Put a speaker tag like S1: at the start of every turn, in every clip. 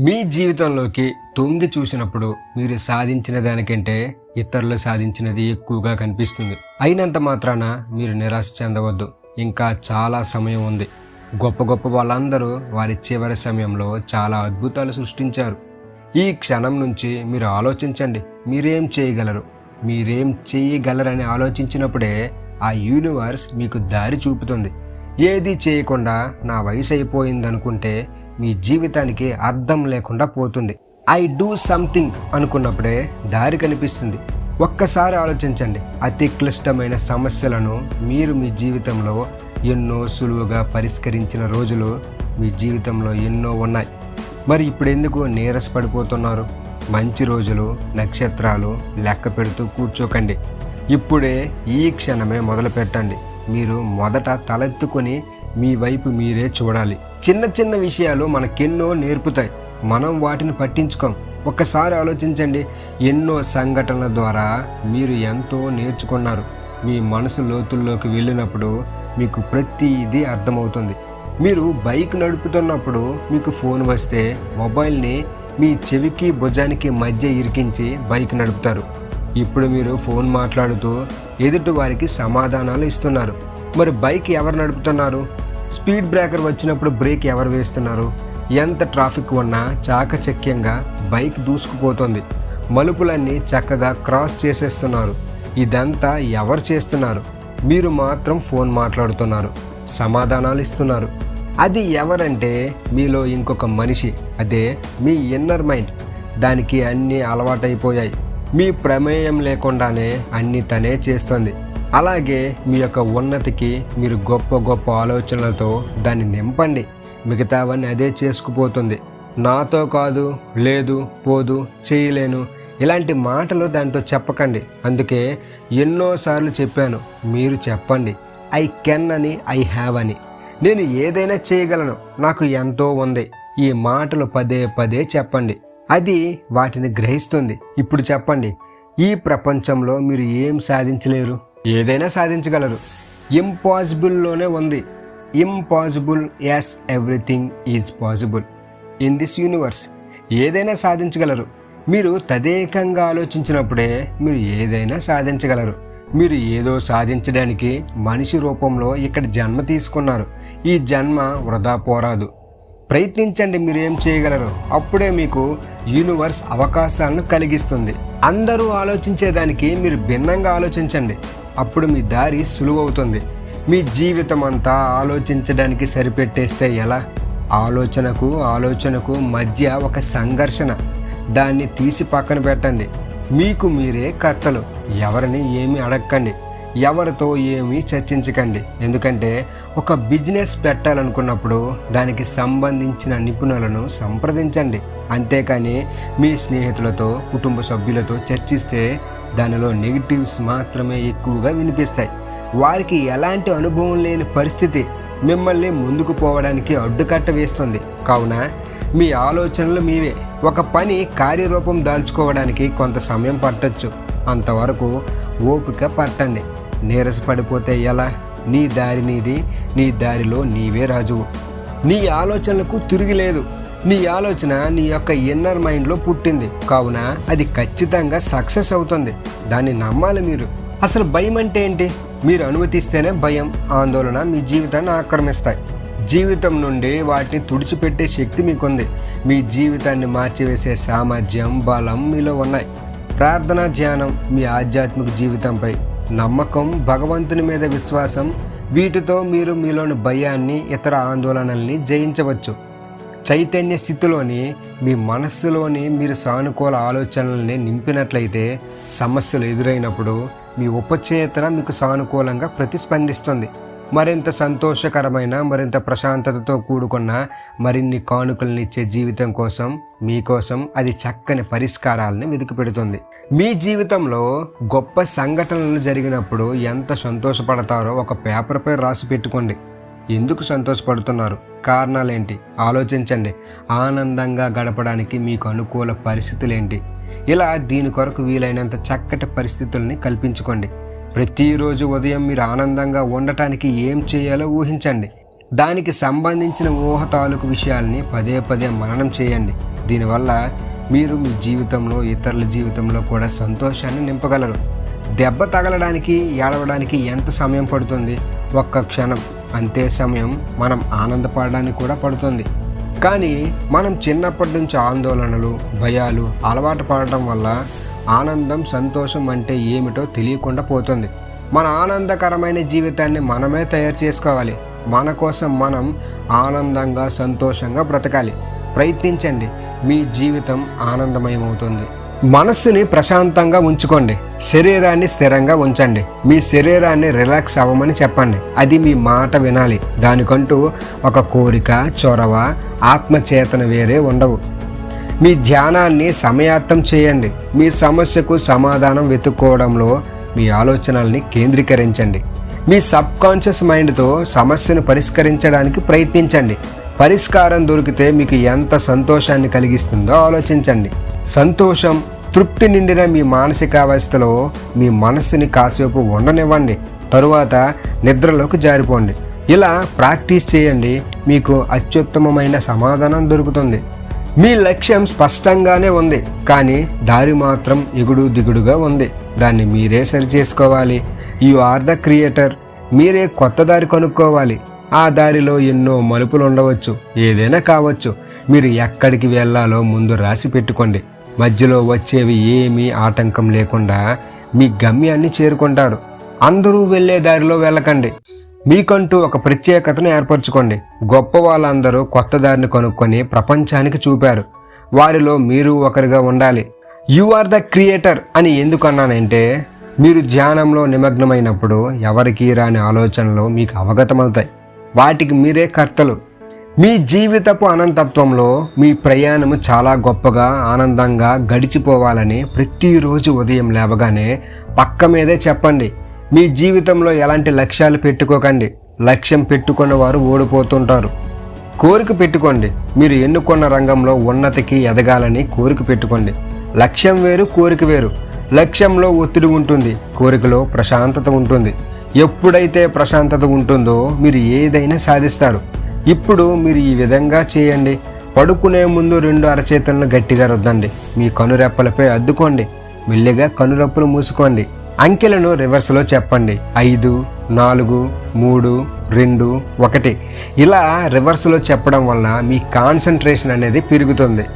S1: మీ జీవితంలోకి తొంగి చూసినప్పుడు మీరు సాధించిన దానికంటే ఇతరులు సాధించినది ఎక్కువగా కనిపిస్తుంది. అయినంత మాత్రాన మీరు నిరాశ చెందవద్దు. ఇంకా చాలా సమయం ఉంది. గొప్ప గొప్ప వాళ్ళందరూ వారి చివరి సమయంలో చాలా అద్భుతాలు సృష్టించారు. ఈ క్షణం నుంచి మీరు ఆలోచించండి. మీరేం చేయగలరు? మీరేం చేయగలరని ఆలోచించినప్పుడే ఆ యూనివర్స్ మీకు దారి చూపుతుంది. ఏది చేయకుండా నా వయసు అయిపోయిందనుకుంటే మీ జీవితానికి అర్థం లేకుండా పోతుంది. ఐ డూ సంథింగ్ అనుకున్నప్పుడే దారి కనిపిస్తుంది. ఒక్కసారి ఆలోచించండి. అతి క్లిష్టమైన సమస్యలను మీరు మీ జీవితంలో ఎన్నో సులువుగా పరిష్కరించిన రోజులు మీ జీవితంలో ఎన్నో ఉన్నాయి. మరి ఇప్పుడు ఎందుకు నీరసపడిపోతున్నారు? మంచి రోజులు నక్షత్రాలు లెక్క పెడుతూ కూర్చోకండి. ఇప్పుడే ఈ క్షణమే మొదలు పెట్టండి మీరు మొదట తలెత్తుకొని మీ వైపు మీరే చూడాలి. చిన్న చిన్న విషయాలు మనకెన్నో నేర్పుతాయి. మనం వాటిని పట్టించుకోం. ఒక్కసారి ఆలోచించండి. ఎన్నో సంఘటనల ద్వారా మీరు ఎంతో నేర్చుకున్నారు. మీ మనసు లోతుల్లోకి వెళ్ళినప్పుడు మీకు ప్రతిదీ అర్థమవుతుంది. మీరు బైక్ నడుపుతున్నప్పుడు మీకు ఫోన్ వస్తే మొబైల్ని మీ చెవికి భుజానికి మధ్య ఇరికించి బైక్ నడుపుతారు. ఇప్పుడు మీరు ఫోన్ మాట్లాడుతూ ఎదుటి వారికి సమాధానాలు ఇస్తున్నారు. మరి బైక్ ఎవరు నడుపుతున్నారు? స్పీడ్ బ్రేకర్ వచ్చినప్పుడు బ్రేక్ ఎవరు వేస్తున్నారు? ఎంత ట్రాఫిక్ ఉన్నా చాకచక్యంగా బైక్ దూసుకుపోతుంది. మలుపులన్నీ చక్కగా క్రాస్ చేసేస్తున్నారు. ఇదంతా ఎవరు చేస్తున్నారు? మీరు మాత్రం ఫోన్ మాట్లాడుతున్నారు. సమాధానాలు ఇస్తున్నారు. అది ఎవరంటే మీలో ఇంకొక మనిషి. అదే మీ ఇన్నర్ మైండ్. దానికి అన్నీ అలవాటైపోయాయి. మీ ప్రమేయం లేకుండానే అన్ని తనే చేస్తుంది. అలాగే మీ యొక్క ఉన్నతికి మీరు గొప్ప గొప్ప ఆలోచనలతో దాన్ని నింపండి. మిగతావన్నీ అదే చేసుకుపోతుంది. నాతో కాదు లేదు పోదు చేయలేను ఇలాంటి మాటలు దాంతో చెప్పకండి. అందుకే ఎన్నోసార్లు చెప్పాను మీరు చెప్పండి. ఐ కెన్ అని ఐ హ్యావ్ అని. నేను ఏదైనా చేయగలను నాకు ఎంతో ఉంది. ఈ మాటలు పదే పదే చెప్పండి. అది వాటిని గ్రహిస్తుంది. ఇప్పుడు చెప్పండి ఈ ప్రపంచంలో మీరు ఏం సాధించలేరు? ఏదైనా సాధించగలరు. ఇంపాసిబుల్లోనే ఉంది. Impossible as everything is possible. In this universe ఏదైనా సాధించగలరు. మీరు తదేకంగా ఆలోచించినప్పుడే మీరు ఏదైనా సాధించగలరు. మీరు ఏదో సాధించడానికి మనిషి రూపంలో ఇక్కడ జన్మ తీసుకున్నారు. ఈ జన్మ వృధా పోరాదు. ప్రయత్నించండి మీరు ఏం చేయగలరు. అప్పుడే మీకు యూనివర్స్ అవకాశాలను కలిగిస్తుంది. అందరూ ఆలోచించేదానికి మీరు భిన్నంగా ఆలోచించండి. అప్పుడు మీ దారి సులువవుతుంది. మీ జీవితం అంతా ఆలోచించడానికి సరిపెట్టేస్తే ఎలా? ఆలోచనకు ఆలోచనకు మధ్య ఒక సంఘర్షణ. దాన్ని తీసి పక్కన పెట్టండి. మీకు మీరే కర్తలు. ఎవరిని ఏమి అడగకండి. ఎవరితో ఏమీ చర్చించకండి. ఎందుకంటే ఒక బిజినెస్ పెట్టాలనుకున్నప్పుడు దానికి సంబంధించిన నిపుణులను సంప్రదించండి. అంతేకాని మీ స్నేహితులతో కుటుంబ సభ్యులతో చర్చిస్తే దానిలో నెగిటివ్స్ మాత్రమే ఎక్కువగా వినిపిస్తాయి. వారికి ఎలాంటి అనుభవం లేని పరిస్థితి మిమ్మల్ని ముందుకు పోవడానికి అడ్డుకట్ట వేస్తుంది. కావున మీ ఆలోచనలు మీవే. ఒక పని కార్యరూపం దాల్చుకోవడానికి కొంత సమయం పట్టొచ్చు. అంతవరకు ఓపిక పట్టండి. నీరసపడిపోతే ఎలా? నీ దారి నీది నీ దారిలో నీవే రాజువు. నీ ఆలోచనలకు తిరిగి లేదు. నీ ఆలోచన నీ యొక్క ఇన్నర్ మైండ్లో పుట్టింది. కావున అది ఖచ్చితంగా సక్సెస్ అవుతుంది. దాన్ని నమ్మాలి మీరు. అసలు భయం అంటే ఏంటి? మీరు అనుమతిస్తేనే భయం ఆందోళన మీ జీవితాన్ని ఆక్రమిస్తాయి. జీవితం నుండి వాటిని తుడిచిపెట్టే శక్తి మీకుంది. మీ జీవితాన్ని మార్చివేసే సామర్థ్యం బలం మీలో ఉన్నాయి. ప్రార్థన ధ్యానం మీ ఆధ్యాత్మిక జీవితంపై నమ్మకం భగవంతుని మీద విశ్వాసం వీటితో మీరు మీలోని భయాన్ని ఇతర ఆందోళనల్ని జయించవచ్చు. చైతన్య స్థితిలోని మీ మనస్సులోని మీరు సానుకూల ఆలోచనల్ని నింపినట్లయితే సమస్యలు ఎదురైనప్పుడు మీ ఉపచేతన మీకు సానుకూలంగా ప్రతిస్పందిస్తుంది. మరింత సంతోషకరమైన మరింత ప్రశాంతతతో కూడుకున్న మరిన్ని కానుకలను ఇచ్చే జీవితం కోసం మీకోసం అది చక్కని పరిష్కారాలను వెతికి పెడుతుంది మీ జీవితంలో గొప్ప సంఘటనలు జరిగినప్పుడు ఎంత సంతోషపడతారో ఒక పేపర్పై రాసి పెట్టుకోండి. ఎందుకు సంతోషపడుతున్నారు? కారణాలేంటి? ఆలోచించండి. ఆనందంగా గడపడానికి మీకు అనుకూల పరిస్థితులేంటి? ఇలా దీని కొరకు వీలైనంత చక్కటి పరిస్థితుల్ని కల్పించుకోండి. ప్రతిరోజు ఉదయం మీరు ఆనందంగా ఉండటానికి ఏం చేయాలో ఊహించండి. దానికి సంబంధించిన ఊహ తాలూకు విషయాల్ని పదే పదే మననం చేయండి. దీనివల్ల మీరు మీ జీవితంలో ఇతరుల జీవితంలో కూడా సంతోషాన్ని నింపగలరు. దెబ్బ తగలడానికి ఏడవడానికి ఎంత సమయం పడుతుంది? ఒక్క క్షణం. అంతే సమయం మనం ఆనందపడడానికి కూడా పడుతుంది. కానీ మనం చిన్నప్పటి నుంచి ఆందోళనలు భయాలు అలవాటు పడటం వల్ల ఆనందం సంతోషం అంటే ఏమిటో తెలియకుండా పోతుంది. మన ఆనందకరమైన జీవితాన్ని మనమే తయారు చేసుకోవాలి. మన కోసం మనం ఆనందంగా సంతోషంగా బ్రతకాలి. ప్రయత్నించండి. మీ జీవితం ఆనందమయమవుతుంది. మనస్సుని ప్రశాంతంగా ఉంచుకోండి. శరీరాన్ని స్థిరంగా ఉంచండి. మీ శరీరాన్ని రిలాక్స్ అవ్వమని చెప్పండి. అది మీ మాట వినాలి. దానికంటూ ఒక కోరిక చొరవ ఆత్మచేతన వేరే ఉండవు. మీ ధ్యానాన్ని సమయార్థం చేయండి. మీ సమస్యకు సమాధానం వెతుక్కోవడంలో మీ ఆలోచనల్ని కేంద్రీకరించండి. మీ సబ్ కాన్షియస్ మైండ్తో సమస్యను పరిష్కరించడానికి ప్రయత్నించండి. పరిష్కారం దొరికితే మీకు ఎంత సంతోషాన్ని కలిగిస్తుందో ఆలోచించండి. సంతోషం తృప్తి నిండిన మీ మానసికావస్థలో మీ మనస్సుని కాసేపు ఉండనివ్వండి. తరువాత నిద్రలోకి జారిపోండి. ఇలా ప్రాక్టీస్ చేయండి. మీకు అత్యుత్తమమైన సమాధానం దొరుకుతుంది. మీ లక్ష్యం స్పష్టంగానే ఉంది. కానీ దారి మాత్రం ఎగుడు దిగుడుగా ఉంది. దాన్ని మీరే సరి చేసుకోవాలి. You are the creator. మీరే కొత్త దారి కనుక్కోవాలి. ఆ దారిలో ఎన్నో మలుపులు ఉండవచ్చు ఏదైనా కావచ్చు. మీరు ఎక్కడికి వెళ్ళాలో ముందు రాసి పెట్టుకోండి. మధ్యలో వచ్చేవి ఏమీ ఆటంకం లేకుండా మీ గమ్యాన్ని చేరుకుంటారు అందరూ వెళ్ళే దారిలో వెళ్ళకండి. మీకంటూ ఒక ప్రత్యేకతను ఏర్పరచుకోండి. గొప్ప వాళ్ళందరూ కొత్త దారిని కనుక్కొని ప్రపంచానికి చూపారు. వారిలో మీరు ఒకరిగా ఉండాలి. యు ఆర్ ద క్రియేటర్ అని ఎందుకు అన్నానంటే మీరు ధ్యానంలో నిమగ్నమైనప్పుడు ఎవరికి రాని ఆలోచనలు మీకు అవగతమవుతాయి. వాటికి మీరే కర్తలు. మీ జీవితపు అనంతత్వంలో మీ ప్రయాణము చాలా గొప్పగా ఆనందంగా గడిచిపోవాలని ప్రతిరోజు ఉదయం లేవగానే పక్క మీదే చెప్పండి. మీ జీవితంలో ఎలాంటి లక్ష్యాలు పెట్టుకోకండి. లక్ష్యం పెట్టుకున్న వారు ఓడిపోతుంటారు. కోరిక పెట్టుకోండి. మీరు ఎన్నుకున్న రంగంలో ఉన్నతికి ఎదగాలని కోరిక పెట్టుకోండి. లక్ష్యం వేరు కోరిక వేరు. లక్ష్యంలో ఒత్తిడి ఉంటుంది. కోరికలో ప్రశాంతత ఉంటుంది. ఎప్పుడైతే ప్రశాంతత ఉంటుందో మీరు ఏదైనా సాధిస్తారు. ఇప్పుడు మీరు ఈ విధంగా చేయండి. పడుకునే ముందు రెండు అరచేతులను గట్టిగా రుద్దండి. మీ కనురెప్పలపై అద్దుకోండి. మెల్లిగా కనురెప్పలు మూసుకోండి. అంకెలను రివర్స్లో చెప్పండి. ఐదు నాలుగు మూడు రెండు ఒకటి. ఇలా రివర్స్లో చెప్పడం వలన మీ కాన్సన్ట్రేషన్ అనేది పెరుగుతుంది.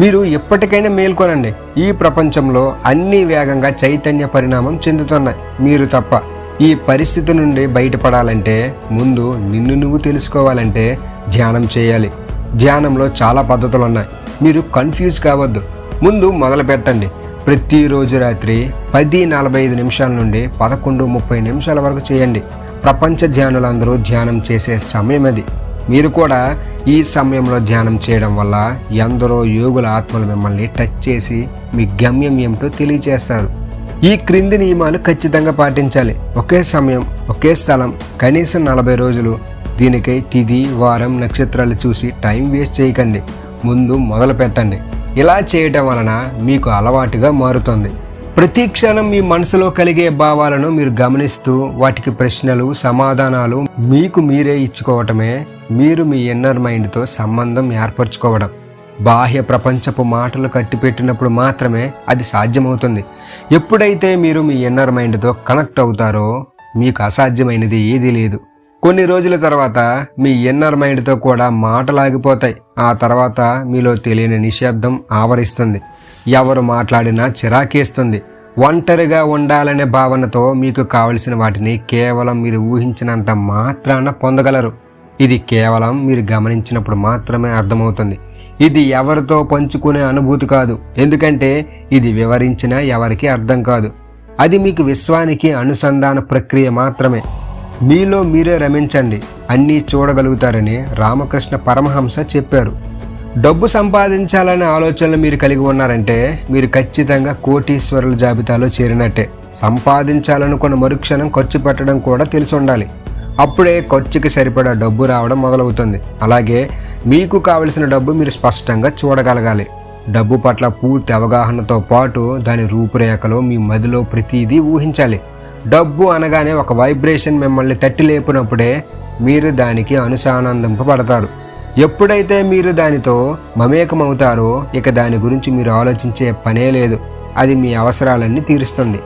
S1: మీరు ఎప్పటికైనా మేల్కొనండి. ఈ ప్రపంచంలో అన్ని వేగంగా చైతన్య పరిణామం చెందుతున్నాయి. మీరు తప్ప ఈ పరిస్థితి నుండి బయటపడాలంటే ముందు నిన్ను నువ్వు తెలుసుకోవాలంటే ధ్యానం చేయాలి. ధ్యానంలో చాలా పద్ధతులు ఉన్నాయి మీరు కన్ఫ్యూజ్ కావద్దు. ముందు మొదలు పెట్టండి ప్రతిరోజు రాత్రి పది నలభై ఐదు నిమిషాల నుండి పదకొండు ముప్పై నిమిషాల వరకు చేయండి. ప్రపంచ ధ్యానులందరూ ధ్యానం చేసే సమయం అది. మీరు కూడా ఈ సమయంలో ధ్యానం చేయడం వల్ల ఎందరో యోగుల ఆత్మలు మిమ్మల్ని టచ్ చేసి మీ గమ్యం ఏమిటో తెలియజేస్తారు ఈ క్రింది నియమాలు ఖచ్చితంగా పాటించాలి. ఒకే సమయం ఒకే స్థలం కనీసం నలభై రోజులు. దీనికై తిది వారం నక్షత్రాలు చూసి టైం వేస్ట్ చేయకండి. ముందు మొదలు పెట్టండి. ఇలా చేయటం వలన మీకు అలవాటుగా మారుతుంది. ప్రతి క్షణం మీ మనసులో కలిగే భావాలను మీరు గమనిస్తూ వాటికి ప్రశ్నలు సమాధానాలు మీకు మీరే ఇచ్చుకోవటమే మీరు మీ ఇన్నర్ మైండ్తో సంబంధం ఏర్పరచుకోవడం. బాహ్య ప్రపంచపు మాటలు కట్టిపెట్టినప్పుడు మాత్రమే అది సాధ్యమవుతుంది. ఎప్పుడైతే మీరు మీ ఇన్నర్ మైండ్తో కనెక్ట్ అవుతారో మీకు అసాధ్యమైనది ఏదీ లేదు. కొన్ని రోజుల తర్వాత మీ ఇన్నర్ మైండ్తో కూడా మాటలాగిపోతాయి. ఆ తర్వాత మీలో తెలియని నిశ్శబ్దం ఆవరిస్తుంది. ఎవరు మాట్లాడినా చిరాకేస్తుంది. ఒంటరిగా ఉండాలనే భావనతో మీకు కావలసిన వాటిని కేవలం మీరు ఊహించినంత మాత్రాన పొందగలరు. ఇది కేవలం మీరు గమనించినప్పుడు మాత్రమే అర్థమవుతుంది. ఇది ఎవరితో పంచుకునే అనుభూతి కాదు. ఎందుకంటే ఇది వివరించినా ఎవరికి అర్థం కాదు. అది మీకు విశ్వానికి అనుసంధాన ప్రక్రియ మాత్రమే. మీలో మీరే రమించండి. అన్నీ చూడగలుగుతారని రామకృష్ణ పరమహంస చెప్పారు. డబ్బు సంపాదించాలనే ఆలోచనలు మీరు కలిగి ఉన్నారంటే మీరు ఖచ్చితంగా కోటీశ్వరుల జాబితాలో చేరినట్టే. సంపాదించాలనుకున్న మరుక్షణం ఖర్చు పెట్టడం కూడా తెలిసి ఉండాలి. అప్పుడే ఖర్చుకి సరిపడా డబ్బు రావడం మొదలవుతుంది. అలాగే మీకు కావలసిన డబ్బు మీరు స్పష్టంగా చూడగలగాలి. డబ్బు పట్ల పూర్తి అవగాహనతో పాటు దాని రూపురేఖలో మీ మదిలో ప్రతిదీ ఊహించాలి. డబ్బు అనగానే ఒక వైబ్రేషన్ మిమ్మల్ని తట్టి లేపినప్పుడే మీరు దానికి అనుసానందింపబడతారు. ఎప్పుడైతే మీరు దానితో మమేకమవుతారో ఇక దాని గురించి మీరు ఆలోచించే పనే లేదు. అది మీ అవసరాలన్నీ తీరుస్తుంది.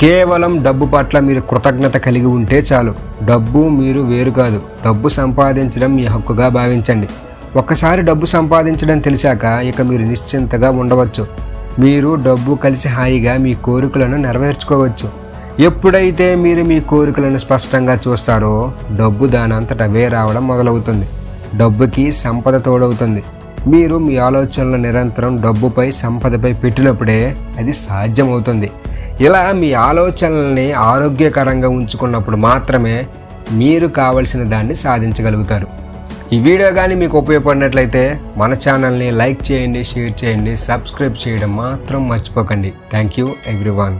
S1: కేవలం డబ్బు పట్ల మీరు కృతజ్ఞత కలిగి ఉంటే చాలు. డబ్బు మీరు వేరు కాదు. డబ్బు సంపాదించడం మీ హక్కుగా భావించండి. ఒక్కసారి డబ్బు సంపాదించడం తెలిసాక ఇక మీరు నిశ్చింతగా ఉండవచ్చు. మీరు డబ్బు కలిసి హాయిగా మీ కోరికలను నెరవేర్చుకోవచ్చు. ఎప్పుడైతే మీరు మీ కోరికలను స్పష్టంగా చూస్తారో డబ్బు దానంతట అవే రావడం మొదలవుతుంది. డబ్బుకి సంపద తోడవుతుంది. మీరు మీ ఆలోచనలు నిరంతరం డబ్బుపై సంపదపై పెట్టినప్పుడే అది సాధ్యమవుతుంది. ఇలా మీ ఆలోచనల్ని ఆరోగ్యకరంగా ఉంచుకున్నప్పుడు మాత్రమే మీరు కావలసిన దాన్ని సాధించగలుగుతారు. ఈ వీడియో కానీ మీకు ఉపయోగపడినట్లయితే మన ఛానల్ని లైక్ చేయండి షేర్ చేయండి సబ్స్క్రైబ్ చేయడం మాత్రం మర్చిపోకండి. Thank you everyone.